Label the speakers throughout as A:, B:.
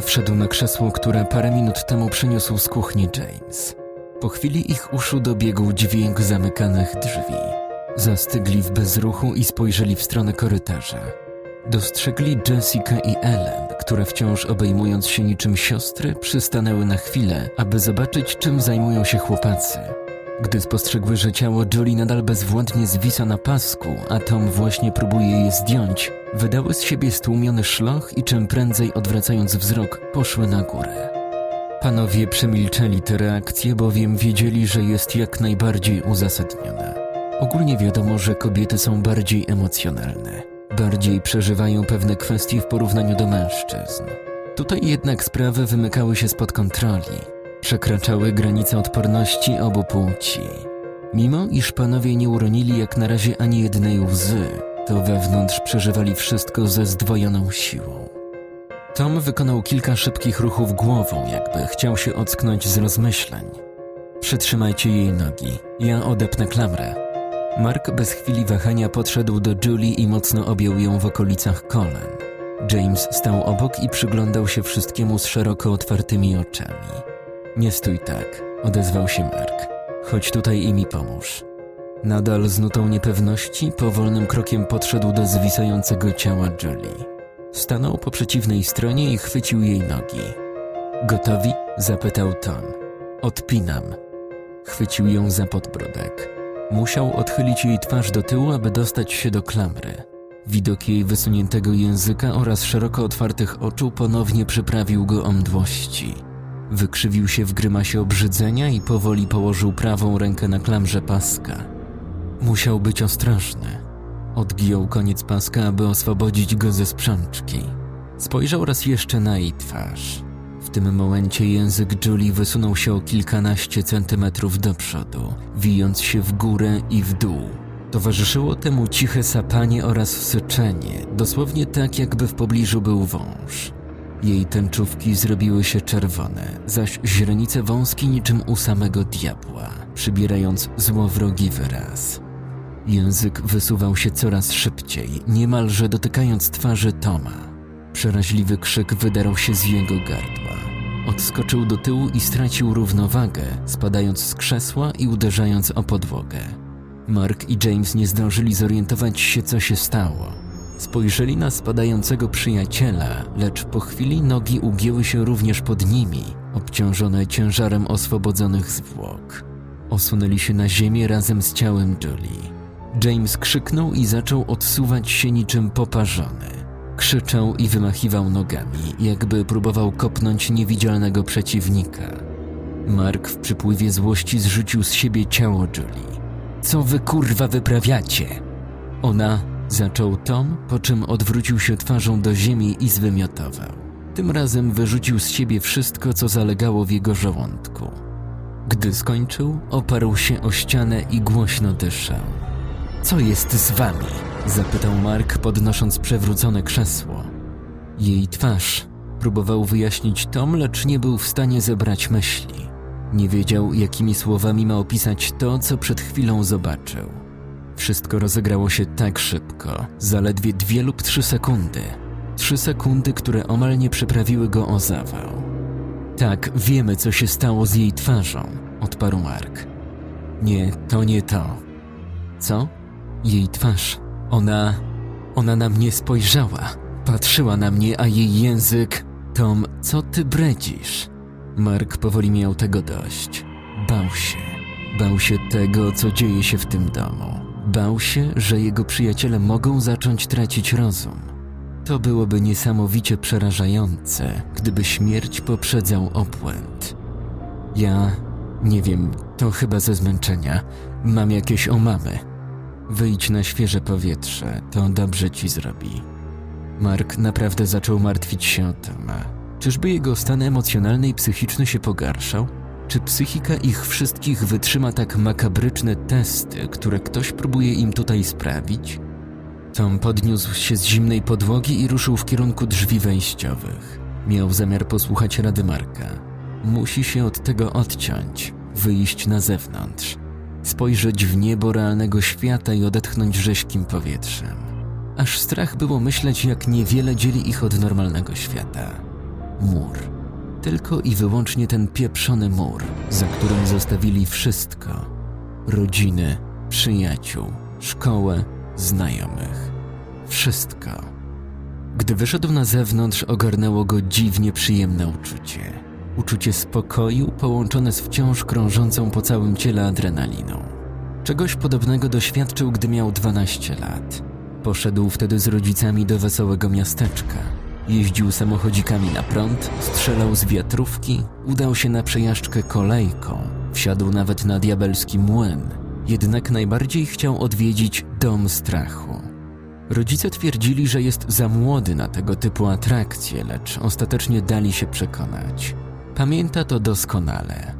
A: Wszedł na krzesło, które parę minut temu przyniósł z kuchni James. Po chwili ich uszu dobiegł dźwięk zamykanych drzwi. Zastygli w bezruchu i spojrzeli w stronę korytarza. Dostrzegli Jessica i Ellen, które wciąż obejmując się niczym siostry, przystanęły na chwilę, aby zobaczyć, czym zajmują się chłopacy. Gdy spostrzegły, że ciało Julie nadal bezwładnie zwisa na pasku, a Tom właśnie próbuje je zdjąć, wydały z siebie stłumiony szloch i czym prędzej odwracając wzrok, poszły na górę. Panowie przemilczeli tę reakcję, bowiem wiedzieli, że jest jak najbardziej uzasadniona. Ogólnie wiadomo, że kobiety są bardziej emocjonalne, bardziej przeżywają pewne kwestie w porównaniu do mężczyzn. Tutaj jednak sprawy wymykały się spod kontroli, przekraczały granice odporności obu płci. Mimo iż panowie nie uronili jak na razie ani jednej łzy, to wewnątrz przeżywali wszystko ze zdwojoną siłą. Tom wykonał kilka szybkich ruchów głową, jakby chciał się ocknąć z rozmyślań. Przytrzymajcie jej nogi, ja odepnę klamrę. Mark bez chwili wahania podszedł do Julie i mocno objął ją w okolicach kolan. James stał obok i przyglądał się wszystkiemu z szeroko otwartymi oczami. Nie stój tak, odezwał się Mark. Chodź tutaj i mi pomóż. Nadal z nutą niepewności, powolnym krokiem podszedł do zwisającego ciała Julie. Stanął po przeciwnej stronie i chwycił jej nogi. Gotowi? zapytał Tom. Odpinam. Chwycił ją za podbródek. Musiał odchylić jej twarz do tyłu, aby dostać się do klamry. Widok jej wysuniętego języka oraz szeroko otwartych oczu ponownie przyprawił go o mdłości. Wykrzywił się w grymasie obrzydzenia i powoli położył prawą rękę na klamrze paska. Musiał być ostrożny. Odgiął koniec paska, aby oswobodzić go ze sprzączki. Spojrzał raz jeszcze na jej twarz. W tym momencie język Julie wysunął się o kilkanaście centymetrów do przodu, wijąc się w górę i w dół. Towarzyszyło temu ciche sapanie oraz syczenie, dosłownie tak jakby w pobliżu był wąż. Jej tęczówki zrobiły się czerwone, zaś źrenice wąskie niczym u samego diabła, przybierając złowrogi wyraz. Język wysuwał się coraz szybciej, niemalże dotykając twarzy Toma. Przeraźliwy krzyk wydarł się z jego gardła. Odskoczył do tyłu i stracił równowagę, spadając z krzesła i uderzając o podłogę. Mark i James nie zdążyli zorientować się, co się stało. Spojrzeli na spadającego przyjaciela, lecz po chwili nogi ugięły się również pod nimi, obciążone ciężarem oswobodzonych zwłok. Osunęli się na ziemię razem z ciałem Julie. James krzyknął i zaczął odsuwać się niczym poparzony. Krzyczał i wymachiwał nogami, jakby próbował kopnąć niewidzialnego przeciwnika. Mark w przypływie złości zrzucił z siebie ciało Julie. Co wy kurwa wyprawiacie? Ona, zaczął Tom, po czym odwrócił się twarzą do ziemi i zwymiotował. Tym razem wyrzucił z siebie wszystko, co zalegało w jego żołądku. Gdy skończył, oparł się o ścianę i głośno dyszał. Co jest z wami? Zapytał Mark, podnosząc przewrócone krzesło. Jej twarz. Próbował wyjaśnić Tom, lecz nie był w stanie zebrać myśli. Nie wiedział, jakimi słowami ma opisać to, co przed chwilą zobaczył. Wszystko rozegrało się tak szybko, zaledwie dwie lub trzy sekundy. Trzy sekundy, które omal nie przyprawiły go o zawał. Tak, wiemy, co się stało z jej twarzą, odparł Mark. Nie, to nie to. Co? Jej twarz. Ona. Ona na mnie spojrzała. Patrzyła na mnie, a jej język. Tom, co ty bredzisz? Mark powoli miał tego dość. Bał się. Bał się tego, co dzieje się w tym domu. Bał się, że jego przyjaciele mogą zacząć tracić rozum. To byłoby niesamowicie przerażające, gdyby śmierć poprzedzał obłęd. Ja nie wiem, to chyba ze zmęczenia. Mam jakieś omamy. Wyjdź na świeże powietrze, to dobrze ci zrobi. Mark naprawdę zaczął martwić się o Toma. Czyżby jego stan emocjonalny i psychiczny się pogarszał? Czy psychika ich wszystkich wytrzyma tak makabryczne testy, które ktoś próbuje im tutaj sprawić? Tom podniósł się z zimnej podłogi i ruszył w kierunku drzwi wejściowych. Miał zamiar posłuchać rady Marka. Musi się od tego odciąć, wyjść na zewnątrz, spojrzeć w niebo realnego świata i odetchnąć rześkim powietrzem. Aż strach było myśleć, jak niewiele dzieli ich od normalnego świata. mur. Tylko i wyłącznie ten pieprzony mur, za którym zostawili wszystko: rodziny, przyjaciół, szkołę, znajomych. Wszystko. Gdy wyszedł na zewnątrz, ogarnęło go dziwnie przyjemne uczucie. Uczucie spokoju połączone z wciąż krążącą po całym ciele adrenaliną. Czegoś podobnego doświadczył, gdy miał 12 lat. Poszedł wtedy z rodzicami do wesołego miasteczka. Jeździł samochodzikami na prąd, strzelał z wiatrówki, udał się na przejażdżkę kolejką, wsiadł nawet na diabelski młyn. Jednak najbardziej chciał odwiedzić dom strachu. Rodzice twierdzili, że jest za młody na tego typu atrakcje, lecz ostatecznie dali się przekonać. Pamięta to doskonale.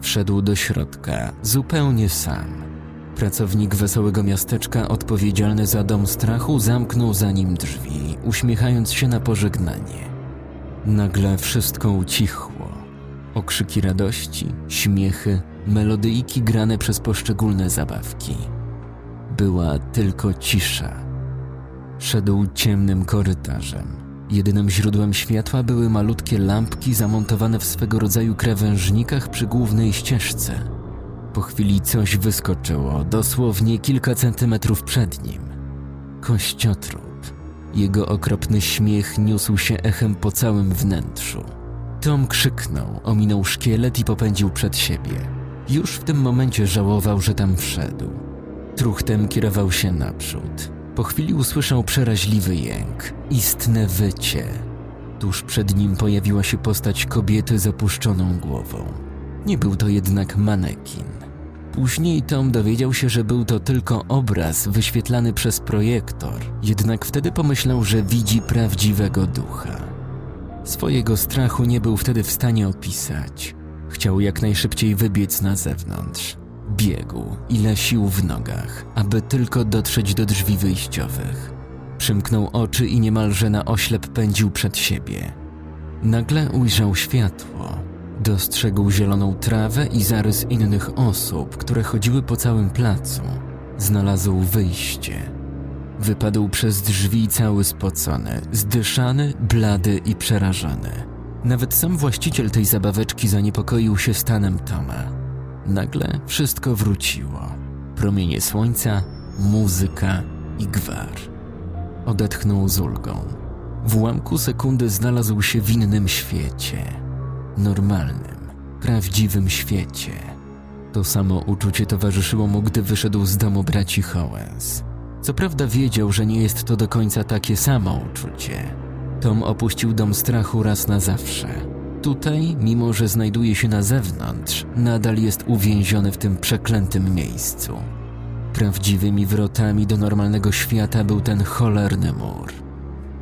A: Wszedł do środka zupełnie sam. Pracownik wesołego miasteczka odpowiedzialny za dom strachu zamknął za nim drzwi, uśmiechając się na pożegnanie. Nagle wszystko ucichło. Okrzyki radości, śmiechy, melodyjki grane przez poszczególne zabawki. Była tylko cisza. Szedł ciemnym korytarzem. Jedynym źródłem światła były malutkie lampki zamontowane w swego rodzaju krawężnikach przy głównej ścieżce. Po chwili coś wyskoczyło, dosłownie kilka centymetrów przed nim. Kościotrup. Jego okropny śmiech niósł się echem po całym wnętrzu. Tom krzyknął, ominął szkielet i popędził przed siebie. Już w tym momencie żałował, że tam wszedł. Truchtem kierował się naprzód. Po chwili usłyszał przeraźliwy jęk, istne wycie. Tuż przed nim pojawiła się postać kobiety z opuszczoną głową. Nie był to jednak manekin. Później Tom dowiedział się, że był to tylko obraz wyświetlany przez projektor, jednak wtedy pomyślał, że widzi prawdziwego ducha. Swojego strachu nie był wtedy w stanie opisać. Chciał jak najszybciej wybiec na zewnątrz. Biegł, ile sił w nogach, aby tylko dotrzeć do drzwi wyjściowych. Przymknął oczy i niemalże na oślep pędził przed siebie. Nagle ujrzał światło. Dostrzegł zieloną trawę i zarys innych osób, które chodziły po całym placu. Znalazł wyjście. Wypadł przez drzwi cały spocony, zdyszany, blady i przerażony. Nawet sam właściciel tej zabaweczki zaniepokoił się stanem Toma. Nagle wszystko wróciło. Promienie słońca, muzyka i gwar. Odetchnął z ulgą. W ułamku sekundy znalazł się w innym świecie. Normalnym, prawdziwym świecie. To samo uczucie towarzyszyło mu, gdy wyszedł z domu braci Howens. Co prawda wiedział, że nie jest to do końca takie samo uczucie. Tom opuścił dom strachu raz na zawsze Tutaj, mimo że znajduje się na zewnątrz, nadal jest uwięziony w tym przeklętym miejscu. Prawdziwymi wrotami do normalnego świata był ten cholerny mur.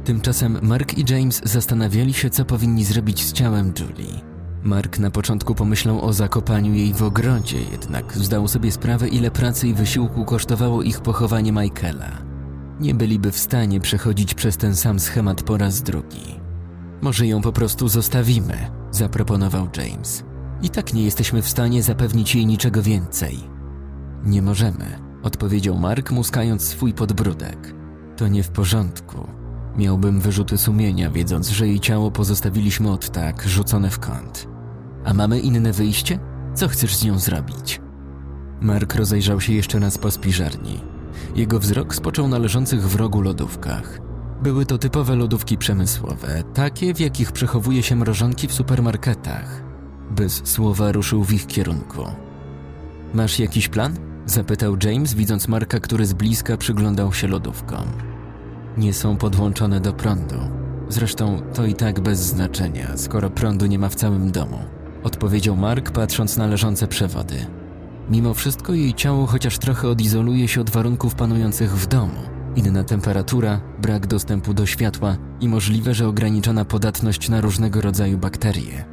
A: Tymczasem Mark i James zastanawiali się, co powinni zrobić z ciałem Julie. Mark na początku pomyślał o zakopaniu jej w ogrodzie, jednak zdał sobie sprawę, ile pracy i wysiłku kosztowało ich pochowanie Michaela. Nie byliby w stanie przechodzić przez ten sam schemat po raz drugi. Może ją po prostu zostawimy, zaproponował James. I tak nie jesteśmy w stanie zapewnić jej niczego więcej. Nie możemy, odpowiedział Mark, muskając swój podbródek. To nie w porządku. Miałbym wyrzuty sumienia, wiedząc, że jej ciało pozostawiliśmy od tak, rzucone w kąt. A mamy inne wyjście? Co chcesz z nią zrobić? Mark rozejrzał się jeszcze raz po spiżarni. Jego wzrok spoczął na leżących w rogu lodówkach. Były to typowe lodówki przemysłowe, takie w jakich przechowuje się mrożonki w supermarketach. Bez słowa ruszył w ich kierunku. Masz jakiś plan? zapytał James, widząc Marka, który z bliska przyglądał się lodówkom. Nie są podłączone do prądu. Zresztą to i tak bez znaczenia, skoro prądu nie ma w całym domu, odpowiedział Mark, patrząc na leżące przewody. Mimo wszystko jej ciało chociaż trochę odizoluje się od warunków panujących w domu Inna temperatura, brak dostępu do światła i możliwe, że ograniczona podatność na różnego rodzaju bakterie.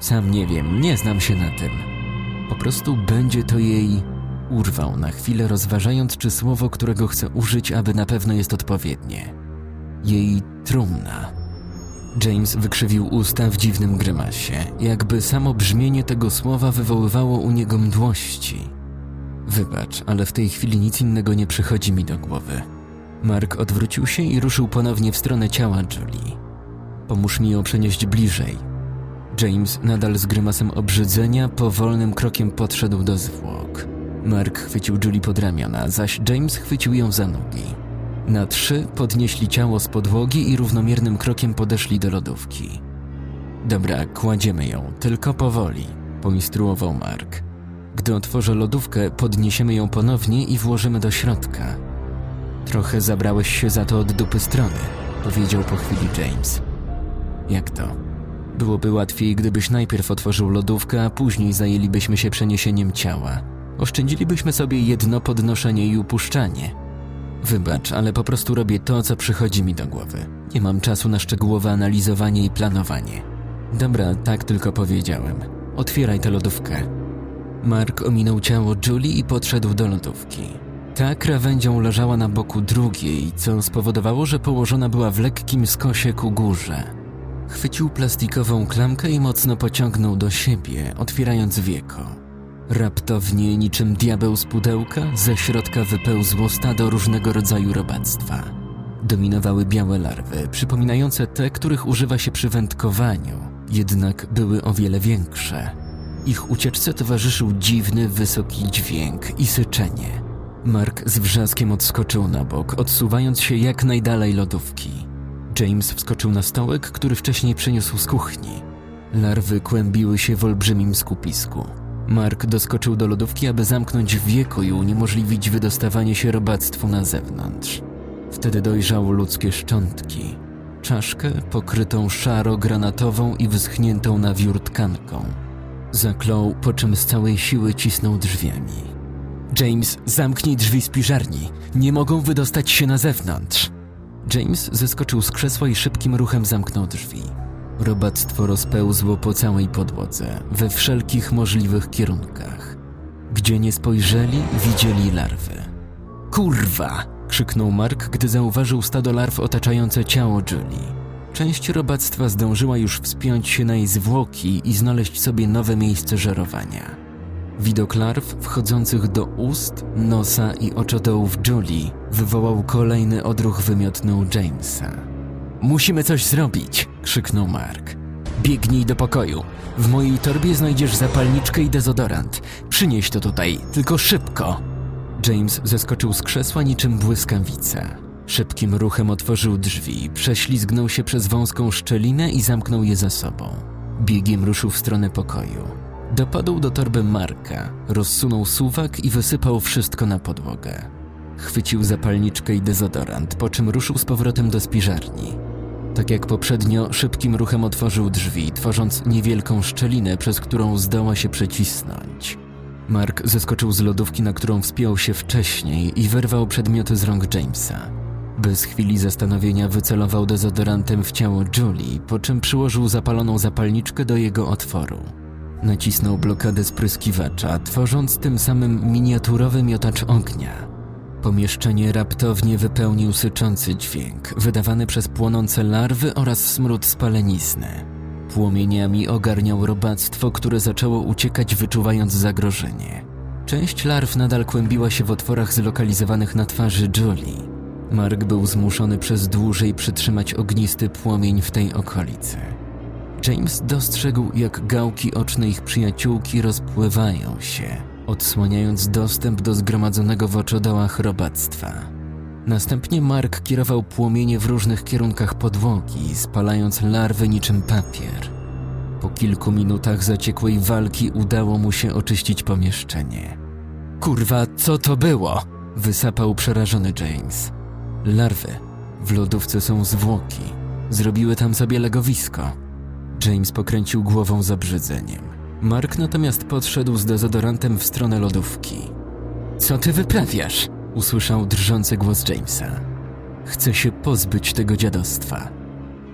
A: Sam nie wiem, nie znam się na tym. Po prostu będzie to jej. Urwał na chwilę, rozważając, czy słowo, którego chce użyć, aby na pewno jest odpowiednie. Jej trumna. James wykrzywił usta w dziwnym grymasie, jakby samo brzmienie tego słowa wywoływało u niego mdłości. Wybacz, ale w tej chwili nic innego nie przychodzi mi do głowy. Mark odwrócił się i ruszył ponownie w stronę ciała Julie. Pomóż mi ją przenieść bliżej. James, nadal z grymasem obrzydzenia, powolnym krokiem podszedł do zwłok. Mark chwycił Julie pod ramiona, zaś James chwycił ją za nogi. Na trzy podnieśli ciało z podłogi i równomiernym krokiem podeszli do lodówki. Dobra, kładziemy ją, tylko powoli, poinstruował Mark. Gdy otworzę lodówkę, podniesiemy ją ponownie i włożymy do środka. Trochę zabrałeś się za to od dupy strony, powiedział po chwili James. Jak to? Byłoby łatwiej, gdybyś najpierw otworzył lodówkę, a później zajęlibyśmy się przeniesieniem ciała. Oszczędzilibyśmy sobie jedno podnoszenie i upuszczanie. Wybacz, ale po prostu robię to, co przychodzi mi do głowy. Nie mam czasu na szczegółowe analizowanie i planowanie. Dobra, tak tylko powiedziałem. Otwieraj tę lodówkę. Mark ominął ciało Julie i podszedł do lodówki. Ta krawędzią leżała na boku drugiej, co spowodowało, że położona była w lekkim skosie ku górze. Chwycił plastikową klamkę i mocno pociągnął do siebie, otwierając wieko. Raptownie, niczym diabeł z pudełka, ze środka wypełzło stado różnego rodzaju robactwa. Dominowały białe larwy, przypominające te, których używa się przy wędkowaniu, jednak były o wiele większe. Ich ucieczce towarzyszył dziwny, wysoki dźwięk i syczenie. Mark z wrzaskiem odskoczył na bok, odsuwając się jak najdalej lodówki. James wskoczył na stołek, który wcześniej przyniósł z kuchni. Larwy kłębiły się w olbrzymim skupisku. Mark doskoczył do lodówki, aby zamknąć wieko i uniemożliwić wydostawanie się robactwu na zewnątrz. Wtedy dojrzał ludzkie szczątki. Czaszkę pokrytą szaro-granatową i wyschniętą na wiór tkanką. Zaklął, po czym z całej siły cisnął drzwiami. James, zamknij drzwi z piżarni. Nie mogą wydostać się na zewnątrz. James zeskoczył z krzesła i szybkim ruchem zamknął drzwi. Robactwo rozpełzło po całej podłodze, we wszelkich możliwych kierunkach. Gdzie nie spojrzeli, widzieli larwy. Kurwa! krzyknął Mark, gdy zauważył stado larw otaczające ciało Julie. Część robactwa zdążyła już wspiąć się na jej zwłoki i znaleźć sobie nowe miejsce żerowania. Widok larw wchodzących do ust, nosa i oczodołów Julie wywołał kolejny odruch wymiotny Jamesa. Musimy coś zrobić, krzyknął Mark. Biegnij do pokoju. W mojej torbie znajdziesz zapalniczkę i dezodorant. Przynieś to tutaj, tylko szybko. James zeskoczył z krzesła niczym błyskawica. Szybkim ruchem otworzył drzwi, prześlizgnął się przez wąską szczelinę i zamknął je za sobą. Biegiem ruszył w stronę pokoju. Dopadł do torby Marka, rozsunął suwak i wysypał wszystko na podłogę. Chwycił zapalniczkę i dezodorant, po czym ruszył z powrotem do spiżarni. Tak jak poprzednio, szybkim ruchem otworzył drzwi, tworząc niewielką szczelinę, przez którą zdoła się przecisnąć. Mark zeskoczył z lodówki, na którą wspiął się wcześniej i wyrwał przedmioty z rąk Jamesa. Bez chwili zastanowienia wycelował dezodorantem w ciało Julie, po czym przyłożył zapaloną zapalniczkę do jego otworu. Nacisnął blokadę spryskiwacza, tworząc tym samym miniaturowy miotacz ognia. Pomieszczenie raptownie wypełnił syczący dźwięk, wydawany przez płonące larwy oraz smród spalenizny. Płomieniami ogarniał robactwo, które zaczęło uciekać, wyczuwając zagrożenie. Część larw nadal kłębiła się w otworach zlokalizowanych na twarzy Julie. Mark był zmuszony przez dłużej przytrzymać ognisty płomień w tej okolicy. James dostrzegł, jak gałki oczne ich przyjaciółki rozpływają się, odsłaniając dostęp do zgromadzonego w oczodołach robactwa. Następnie Mark kierował płomienie w różnych kierunkach podłogi, spalając larwy niczym papier. Po kilku minutach zaciekłej walki udało mu się oczyścić pomieszczenie. Kurwa, co to było? Wysapał przerażony James. Larwy. W lodówce są zwłoki. Zrobiły tam sobie legowisko. James pokręcił głową z obrzydzeniem. Mark natomiast podszedł z dezodorantem w stronę lodówki. Co ty wyprawiasz? usłyszał drżący głos Jamesa. Chcę się pozbyć tego dziadostwa.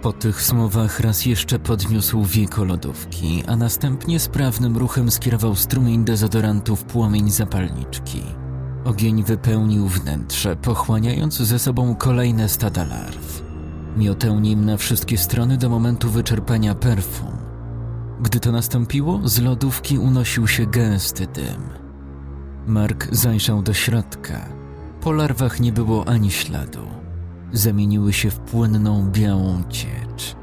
A: Po tych słowach raz jeszcze podniósł wieko lodówki, a następnie sprawnym ruchem skierował strumień dezodorantu w płomień zapalniczki. Ogień wypełnił wnętrze, pochłaniając ze sobą kolejne stada larw. Miotę nim na wszystkie strony do momentu wyczerpania perfum. Gdy to nastąpiło, z lodówki unosił się gęsty dym. Mark zajrzał do środka. Po larwach nie było ani śladu. Zamieniły się w płynną białą ciecz.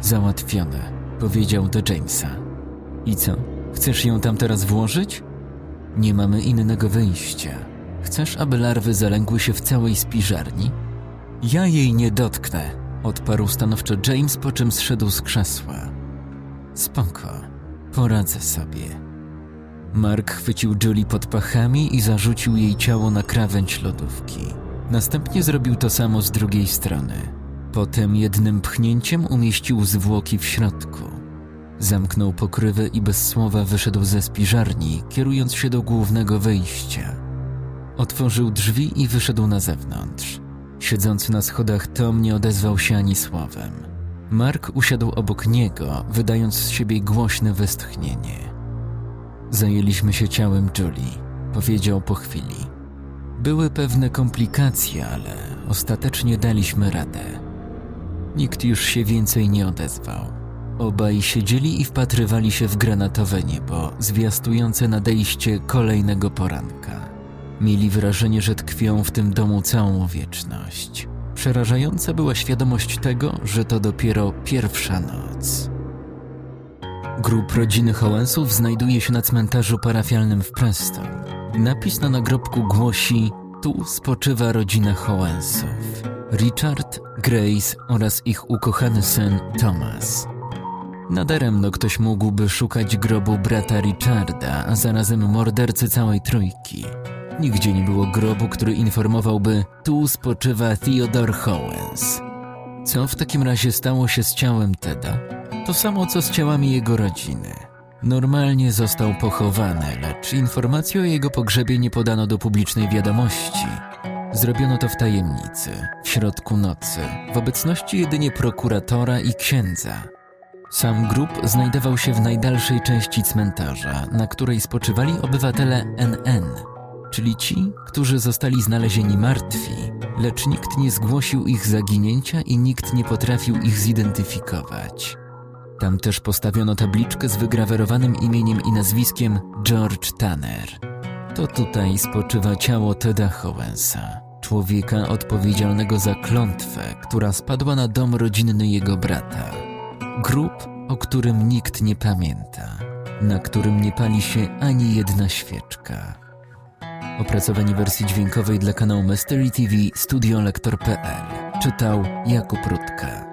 A: Załatwione, powiedział do Jamesa. I co? Chcesz ją tam teraz włożyć? Nie mamy innego wyjścia. Chcesz, aby larwy zalęgły się w całej spiżarni? Ja jej nie dotknę, odparł stanowczo James, po czym zszedł z krzesła. Spoko, poradzę sobie. Mark chwycił Julie pod pachami i zarzucił jej ciało na krawędź lodówki. Następnie zrobił to samo z drugiej strony. Potem jednym pchnięciem umieścił zwłoki w środku. Zamknął pokrywę i bez słowa wyszedł ze spiżarni, kierując się do głównego wyjścia. Otworzył drzwi i wyszedł na zewnątrz. Siedzący na schodach Tom nie odezwał się ani słowem. Mark usiadł obok niego, wydając z siebie głośne westchnienie. Zajęliśmy się ciałem Julie, powiedział po chwili. Były pewne komplikacje, ale ostatecznie daliśmy radę. Nikt już się więcej nie odezwał. Obaj siedzieli i wpatrywali się w granatowe niebo, zwiastujące nadejście kolejnego poranka. Mieli wrażenie, że tkwią w tym domu całą wieczność. Przerażająca była świadomość tego, że to dopiero pierwsza noc. Grób rodziny Hołensów znajduje się na cmentarzu parafialnym w Preston. Napis na nagrobku głosi: Tu spoczywa rodzina Hołensów. Richard, Grace oraz ich ukochany syn Thomas. Nadaremno ktoś mógłby szukać grobu brata Richarda, a zarazem mordercy całej trójki. Nigdzie nie było grobu, który informowałby: Tu spoczywa Theodore Howens. Co w takim razie stało się z ciałem Teda? To samo co z ciałami jego rodziny. Normalnie został pochowany, lecz informacji o jego pogrzebie nie podano do publicznej wiadomości. Zrobiono to w tajemnicy, w środku nocy, w obecności jedynie prokuratora i księdza. Sam grób znajdował się w najdalszej części cmentarza, na której spoczywali obywatele NN, czyli ci, którzy zostali znalezieni martwi, lecz nikt nie zgłosił ich zaginięcia i nikt nie potrafił ich zidentyfikować. Tam też postawiono tabliczkę z wygrawerowanym imieniem i nazwiskiem George Tanner. To tutaj spoczywa ciało Teda Howensa, człowieka odpowiedzialnego za klątwę, która spadła na dom rodzinny jego brata. Grób, o którym nikt nie pamięta, na którym nie pali się ani jedna świeczka. Opracowanie wersji dźwiękowej dla kanału Mystery TV Studio Lektor.pl Czytał Jakub Rutka.